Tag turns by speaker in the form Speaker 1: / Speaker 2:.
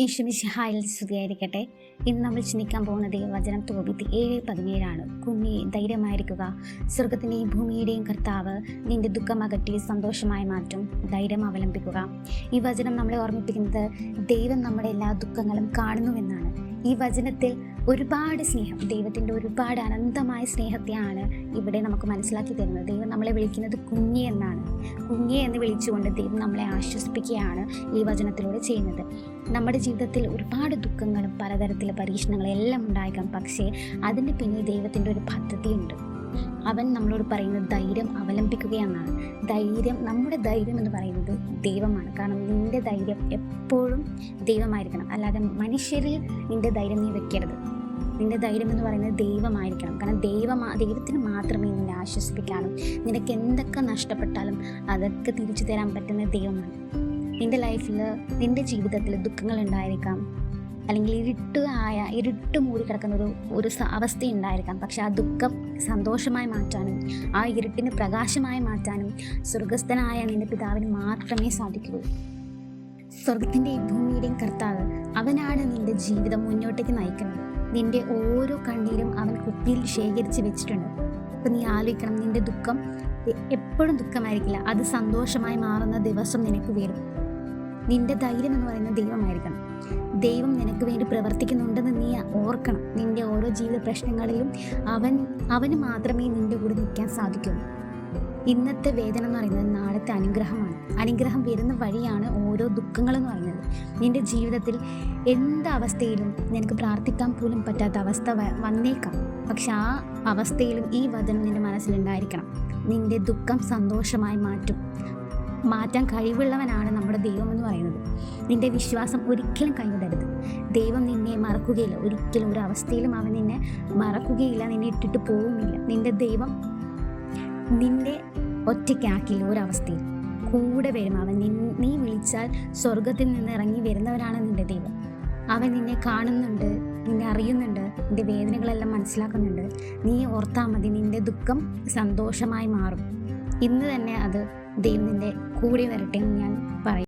Speaker 1: ഈശ്വമിശിഹായിൽ സ്തുതിയായിരിക്കട്ടെ. ഇന്ന് നമ്മൾ ചിന്തിക്കാൻ പോകുന്ന ദൈവവചനം തോപിത്തി ഏഴ് പതിനേഴാണ്. കുഞ്ഞി ധൈര്യമായിരിക്കുക. സ്വർഗത്തിന്റെയും ഭൂമിയുടെയും കർത്താവ് നിന്റെ ദുഃഖം അകറ്റി സന്തോഷമായി മാറ്റും. ധൈര്യം അവലംബിക്കുക. ഈ വചനം നമ്മളെ ഓർമ്മിപ്പിക്കുന്നത് ദൈവം നമ്മുടെ എല്ലാ ദുഃഖങ്ങളും കാണുന്നുവെന്നാണ്. ഈ വചനത്തിൽ ഒരുപാട് സ്നേഹം ദൈവത്തിന്റെ ഒരുപാട് അനന്തമായ സ്നേഹത്തെയാണ് ഇവിടെ നമുക്ക് മനസ്സിലാക്കി തരുന്നത്. ദൈവം നമ്മളെ വിളിക്കുന്നത് കുഞ്ഞി എന്നാണ്. കുഞ്ഞി എന്ന് വിളിച്ചുകൊണ്ട് ദൈവം നമ്മളെ ആശ്വസിപ്പിക്കുകയാണ് ഈ വചനത്തിലൂടെ ചെയ്യുന്നത്. നമ്മുടെ ജീവിതത്തിൽ ഒരുപാട് ദുഃഖങ്ങളും പലതരത്തിലെ പരീക്ഷണങ്ങളും എല്ലാം ഉണ്ടായേക്കാം. പക്ഷേ അതിന് പിന്നിൽ ദൈവത്തിന്റെ ഒരു പദ്ധതിയുണ്ട്. അവൻ നമ്മളോട് പറയുന്നത് ധൈര്യം അവലംബിക്കുകയെന്നാണ്. ധൈര്യം നമ്മുടെ ധൈര്യം എന്ന് പറയുന്നത് ദൈവമാണ്. കാരണം നിന്റെ ധൈര്യം എപ്പോഴും ദൈവമായിരിക്കണം. അല്ലാതെ മനുഷ്യരിൽ നിന്റെ ധൈര്യം നീ വെക്കരുത്. നിന്റെ ധൈര്യം എന്ന് പറയുന്നത് ദൈവമായിരിക്കണം. കാരണം ദൈവമാ ദൈവത്തിന് മാത്രമേ നിന്നെ ആശ്വസിപ്പിക്കാനും നിനക്ക് എന്തൊക്കെ നഷ്ടപ്പെട്ടാലും അതൊക്കെ തിരിച്ചു തരാൻ പറ്റുന്ന ദൈവമാണ്. നിന്റെ ലൈഫിൽ നിന്റെ ജീവിതത്തിൽ ദുഃഖങ്ങൾ ഉണ്ടായിരിക്കാം അല്ലെങ്കിൽ ഇരുട്ട് ആയ ഇരുട്ട് മൂടി കിടക്കുന്ന ഒരു ഒരു അവസ്ഥയുണ്ടായിരിക്കാം. പക്ഷെ ആ ദുഃഖം സന്തോഷമായി മാറ്റാനും ആ ഇരുട്ടിന് പ്രകാശമായി മാറ്റാനും സ്വർഗസ്ഥനായ നിന്റെ പിതാവിന് മാത്രമേ സാധിക്കുകയുള്ളൂ. സ്വർഗത്തിന്റെയും ഭൂമിയുടെയും കർത്താവ് അവനാണ് നിന്റെ ജീവിതം മുന്നോട്ടേക്ക് നയിക്കുന്നത്. നിന്റെ ഓരോ കണ്ണീരും അവൻ കുപ്പിയിൽ ശേഖരിച്ച് വെച്ചിട്ടുണ്ട്. അപ്പം നീ ആലോചിക്കണം നിന്റെ ദുഃഖം എപ്പോഴും ദുഃഖമായിരിക്കില്ല. അത് സന്തോഷമായി മാറുന്ന ദിവസം നിനക്ക് വരും. നിന്റെ ധൈര്യം എന്ന് പറയുന്നത് ദൈവമായിരിക്കണം. ദൈവം നിനക്ക് വേണ്ടി പ്രവർത്തിക്കുന്നുണ്ടെന്ന് നീ ഓർക്കണം. നിന്റെ ഓരോ ജീവിത പ്രശ്നങ്ങളിലും അവൻ അവന് മാത്രമേ നിന്റെ കൂടെ നിൽക്കാൻ സാധിക്കുള്ളൂ. ഇന്നത്തെ വേദന എന്ന് പറയുന്നത് നാളത്തെ അനുഗ്രഹമാണ്. അനുഗ്രഹം വരുന്ന വഴിയാണ് ഓരോ ദുഃഖങ്ങളെന്ന് പറയുന്നത്. നിന്റെ ജീവിതത്തിൽ എന്ത് അവസ്ഥയിലും നിനക്ക് പ്രാർത്ഥിക്കാൻ പോലും പറ്റാത്ത അവസ്ഥ വന്നേക്കാം. പക്ഷെ ആ അവസ്ഥയിലും ഈ വചനം നിന്റെ മനസ്സിലുണ്ടായിരിക്കണം. നിന്റെ ദുഃഖം സന്തോഷമായി മാറ്റും. മാറ്റാൻ കഴിവുള്ളവനാണ് നമ്മുടെ ദൈവം എന്ന് പറയുന്നത്. നിന്റെ വിശ്വാസം ഒരിക്കലും കൈവിടരുത്. ദൈവം നിന്നെ മറക്കുകയില്ല. ഒരിക്കലും ഒരു അവസ്ഥയിലും അവൻ നിന്നെ മറക്കുകയില്ല നിന്നെ ഇട്ടിട്ട് പോവുമില്ല നിന്റെ ദൈവം നിന്നെ ഒറ്റയ്ക്കാക്കില്ല ഒരവസ്ഥയിൽ കൂടെ വരും അവൻ. നി നീ വിളിച്ചാൽ സ്വർഗത്തിൽ നിന്ന് ഇറങ്ങി വരുന്നവരാണ് നിന്റെ ദൈവം. അവൻ നിന്നെ കാണുന്നുണ്ട് നിന്നെ അറിയുന്നുണ്ട് നിന്റെ വേദനകളെല്ലാം മനസ്സിലാക്കുന്നുണ്ട്. നീ ഓർത്താൽ മതി നിന്റെ ദുഃഖം സന്തോഷമായി മാറും. ഇന്ന് തന്നെ അത് ദൈവം നിന്റെ കൂടെ വരട്ടെ എന്ന് ഞാൻ പറയും.